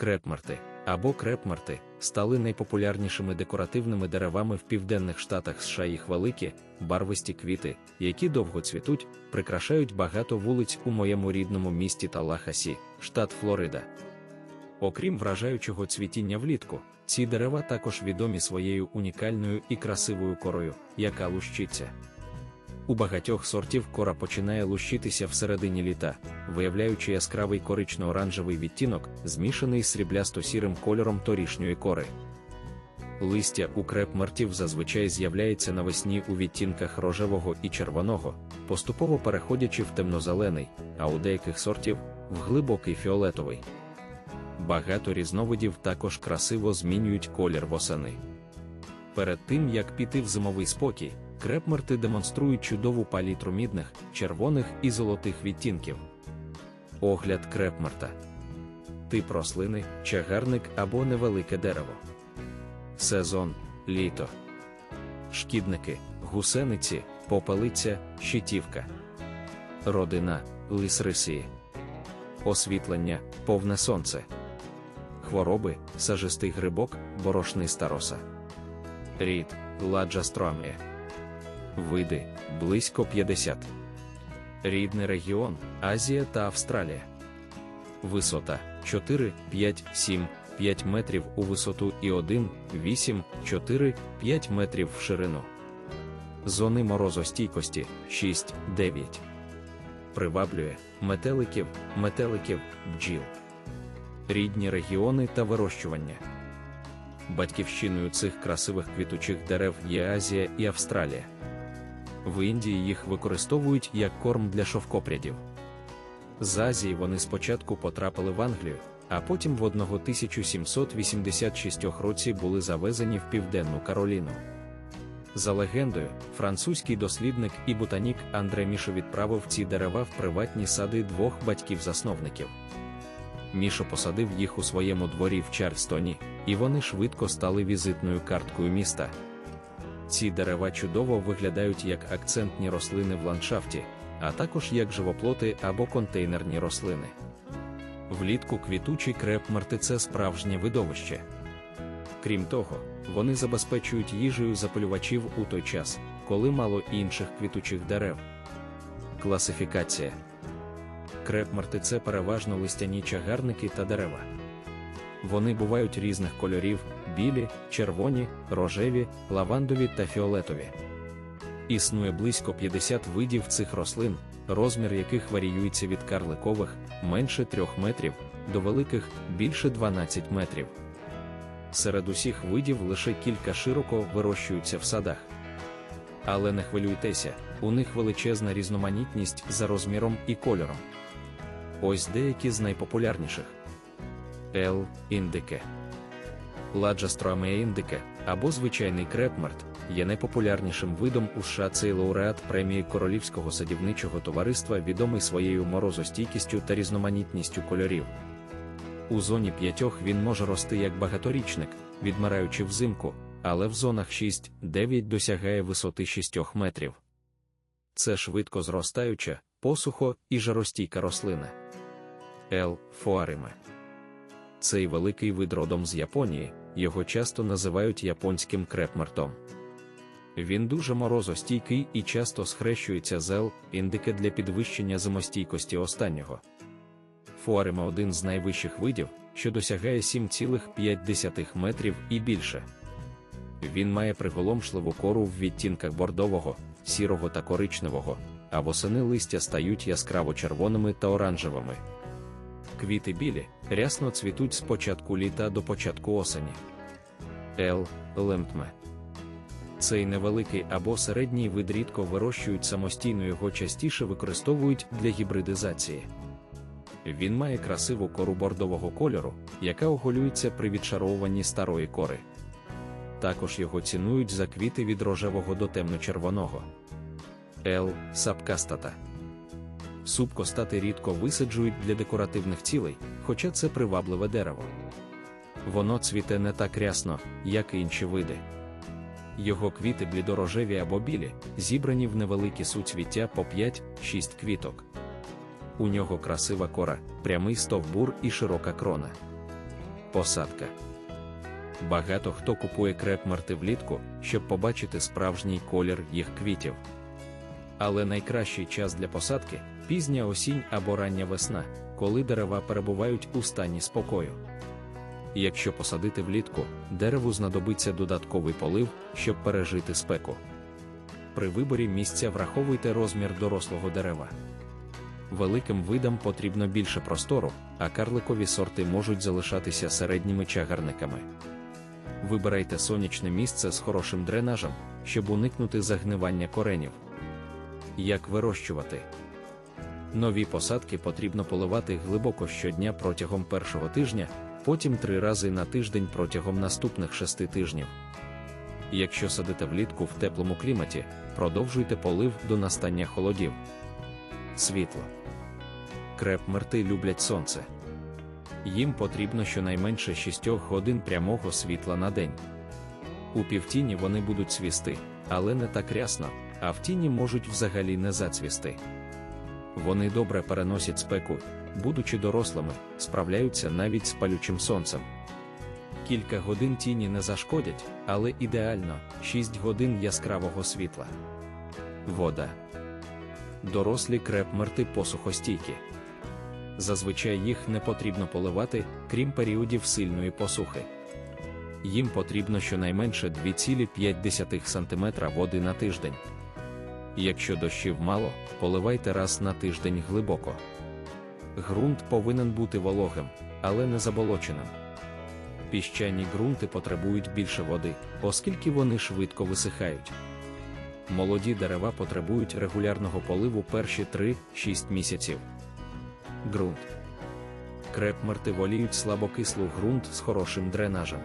Крепмарти або крепмарти стали найпопулярнішими декоративними деревами в південних штатах США. Їх великі, барвисті квіти, які довго цвітуть, прикрашають багато вулиць у моєму рідному місті Талахасі, штат Флорида. Окрім вражаючого цвітіння влітку, ці дерева також відомі своєю унікальною і красивою корою, яка лущиться. У багатьох сортів кора починає лущитися всередині літа, виявляючи яскравий корично-оранжевий відтінок, змішаний з сріблясто-сірим кольором торішньої кори. Листя у креп-мартів зазвичай з'являється навесні у відтінках рожевого і червоного, поступово переходячи в темнозелений, а у деяких сортів в глибокий фіолетовий. Багато різновидів також красиво змінюють колір восени. Перед тим як піти в зимовий спокій, крепмерти демонструють чудову палітру мідних, червоних і золотих відтінків. Огляд крепмерта. Тип рослини, чагарник або невелике дерево. Сезон літо. Шкідники, гусениці, попелиця, щитівка. Родина лисрисії. Освітлення, повне сонце. Хвороби, сажистий грибок, борошний староса. Рід ладжастромія. Види близько 50. Рідний регіон Азія та Австралія. Висота 4, 5, 7, 5 метрів у висоту і 1, 8, 4, 5 метрів в ширину. Зони морозостійкості 6, 9. Приваблює метеликів, метеликів, бджіл. Рідні регіони та вирощування. Батьківщиною цих красивих квітучих дерев є Азія і Австралія. В Індії їх використовують як корм для шовкопрядів. З Азії вони спочатку потрапили в Англію, а потім в 1786 році були завезені в Південну Кароліну. За легендою, французький дослідник і ботанік Андре Мішо відправив ці дерева в приватні сади двох батьків-засновників. Мішо посадив їх у своєму дворі в Чарльстоні, і вони швидко стали візитною карткою міста. Ці дерева чудово виглядають як акцентні рослини в ландшафті, а також як живоплоти або контейнерні рослини. Влітку квітучий креп це справжнє видовище. Крім того, вони забезпечують їжею запалювачів у той час, коли мало інших квітучих дерев. Класифікація Креп це переважно листяні чагарники та дерева. Вони бувають різних кольорів: білі, червоні, рожеві, лавандові та фіолетові. Існує близько 50 видів цих рослин, розмір яких варіюється від карликових менше 3 метрів до великих більше 12 метрів. Серед усіх видів лише кілька широко вирощуються в садах. Але не хвилюйтеся, у них величезна різноманітність за розміром і кольором. Ось деякі з найпопулярніших. L. індике. Ладжастромея індике або звичайний крепмарт є найпопулярнішим видом у США цей лауреат премії Королівського садівничого товариства, відомий своєю морозостійкістю та різноманітністю кольорів. У зоні п'ятьох він може рости як багаторічник, відмираючи взимку, але в зонах 6-9 досягає висоти 6 метрів. Це швидко зростаюча, посухо і жаростійка рослина. Л. фуариме. Цей великий вид родом з Японії, його часто називають японським крепмартом. Він дуже морозостійкий і часто схрещується з L, індике для підвищення зимостійкості останнього. Фуарима один з найвищих видів, що досягає 7,5 метрів і більше. Він має приголомшливу кору в відтінках бордового, сірого та коричневого, а восени листя стають яскраво червоними та оранжевими. Квіти білі, рясно цвітуть з початку літа до початку осені. Л. лемтме. Цей невеликий або середній вид рідко вирощують самостійно його частіше використовують для гібридизації. Він має красиву кору бордового кольору, яка оголюється при відшаровуванні старої кори. Також його цінують за квіти від рожевого до темно-червоного. Л. сапкастата. Субкостати рідко висаджують для декоративних цілей, хоча це привабливе дерево. Воно цвіте не так рясно, як і інші види. Його квіти блідорожеві або білі, зібрані в невеликі суцвіття по 5-6 квіток. У нього красива кора, прямий стовбур і широка крона. Посадка. Багато хто купує креп-марти влітку, щоб побачити справжній колір їх квітів. Але найкращий час для посадки пізня осінь або рання весна, коли дерева перебувають у стані спокою. Якщо посадити влітку, дереву знадобиться додатковий полив, щоб пережити спеку. При виборі місця враховуйте розмір дорослого дерева. Великим видам потрібно більше простору, а карликові сорти можуть залишатися середніми чагарниками. Вибирайте сонячне місце з хорошим дренажем, щоб уникнути загнивання коренів. Як вирощувати? Нові посадки потрібно поливати глибоко щодня протягом першого тижня, потім три рази на тиждень протягом наступних шести тижнів. Якщо садите влітку в теплому кліматі, продовжуйте полив до настання холодів. Світло. Креп-мерти люблять сонце. Їм потрібно щонайменше 6 годин прямого світла на день. У півтіні вони будуть цвісти, але не так рясно, а в тіні можуть взагалі не зацвісти. Вони добре переносять спеку, будучи дорослими, справляються навіть з палючим сонцем. Кілька годин тіні не зашкодять, але ідеально 6 годин яскравого світла. Вода. Дорослі креп-мерти посухостійкі. Зазвичай їх не потрібно поливати, крім періодів сильної посухи. Їм потрібно щонайменше 2,5 см води на тиждень. Якщо дощів мало, поливайте раз на тиждень глибоко. Ґрунт повинен бути вологим, але не заболоченим. Піщані ґрунти потребують більше води, оскільки вони швидко висихають. Молоді дерева потребують регулярного поливу перші 3-6 місяців. Ґрунт. Крепмерти воліють слабокислу ґрунт з хорошим дренажем.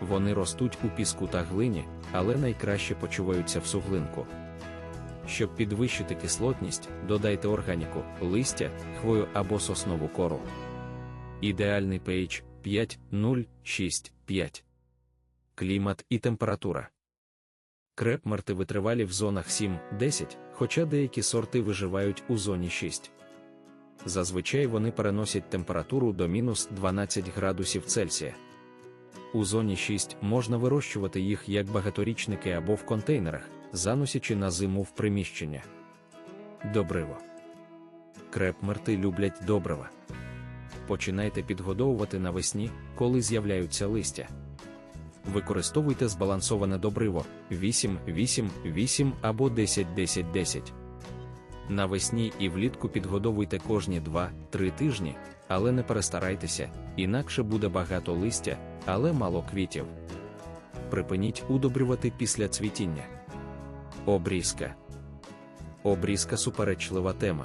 Вони ростуть у піску та глині, але найкраще почуваються в суглинку. Щоб підвищити кислотність, додайте органіку, листя, хвою або соснову кору. Ідеальний pH 5, 0, 6, 5. Клімат і температура. Крепмерти витривалі в зонах 7-10, хоча деякі сорти виживають у зоні 6. Зазвичай вони переносять температуру до мінус 12 градусів Цельсія. У зоні 6 можна вирощувати їх як багаторічники або в контейнерах, заносячи на зиму в приміщення. Добриво. Крепмерти люблять добрива. Починайте підгодовувати навесні, коли з'являються листя. Використовуйте збалансоване добриво 8, 8, 8 або 10, 10, 10. Навесні і влітку підгодовуйте кожні 2-3 тижні, але не перестарайтеся, інакше буде багато листя, але мало квітів. Припиніть удобрювати після цвітіння. Обрізка. Обрізка суперечлива тема.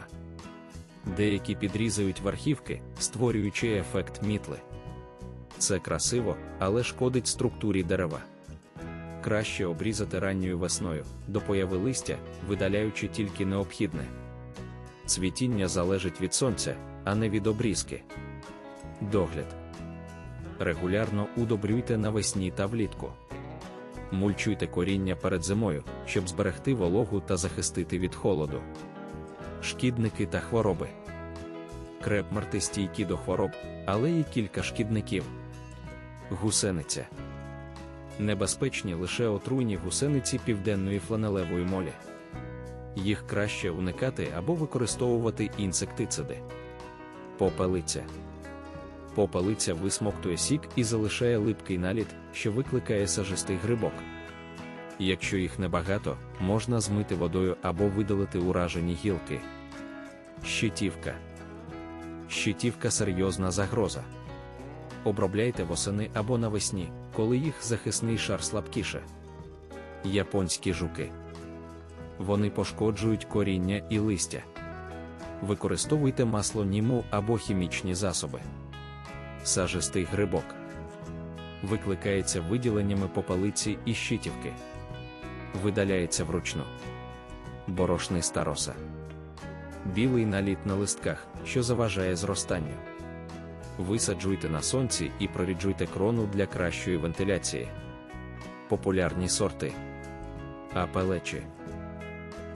Деякі підрізають верхівки, створюючи ефект мітли. Це красиво, але шкодить структурі дерева. Краще обрізати ранньою весною, до появи листя, видаляючи тільки необхідне. Цвітіння залежить від сонця, а не від обрізки. Догляд. Регулярно удобрюйте навесні та влітку. Мульчуйте коріння перед зимою, щоб зберегти вологу та захистити від холоду. Шкідники та хвороби. Крепмарти стійкі до хвороб, але є кілька шкідників. Гусениця. Небезпечні лише отруйні гусениці південної фланелевої молі. Їх краще уникати або використовувати інсектициди. Попелиця. Попелиця висмоктує сік і залишає липкий наліт, що викликає сажистий грибок. Якщо їх небагато, можна змити водою або видалити уражені гілки. Щитівка. Щитівка серйозна загроза. Обробляйте восени або навесні, коли їх захисний шар слабкіше. Японські жуки. Вони пошкоджують коріння і листя. Використовуйте масло німу або хімічні засоби. Сажистий грибок. Викликається виділеннями попелиці і щитівки. Видаляється вручну. Борошниста роса. Білий наліт на листках, що заважає зростанню. Висаджуйте на сонці і проріджуйте крону для кращої вентиляції. Популярні сорти. Апелечі.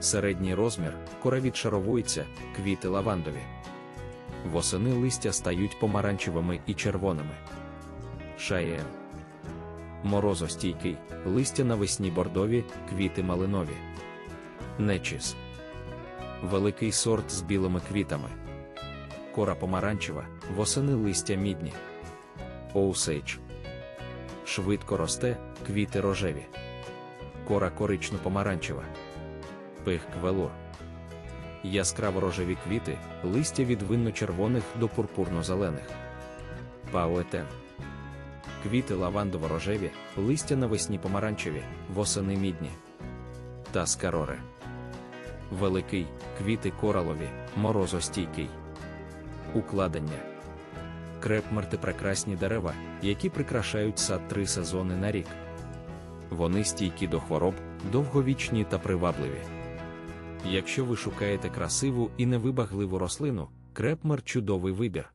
Середній розмір, кора відшаровується, квіти лавандові. Восени листя стають помаранчевими і червоними. шаєн. Морозостійкий, листя навесні бордові, квіти малинові. Нечіс. Великий сорт з білими квітами. Кора помаранчева, восени листя мідні. Оусейдж. Швидко росте, квіти рожеві. Кора корично-помаранчева. Пих квелур. Яскраво рожеві квіти, листя від винно-червоних до пурпурно-зелених. Пауетен. Квіти лавандово-рожеві, листя навесні помаранчеві, восени мідні. Таскароре. Великий, квіти коралові, морозостійкий. Укладення. Крепмерти прекрасні дерева, які прикрашають сад три сезони на рік. Вони стійкі до хвороб, довговічні та привабливі. Якщо ви шукаєте красиву і невибагливу рослину, крепмер чудовий вибір.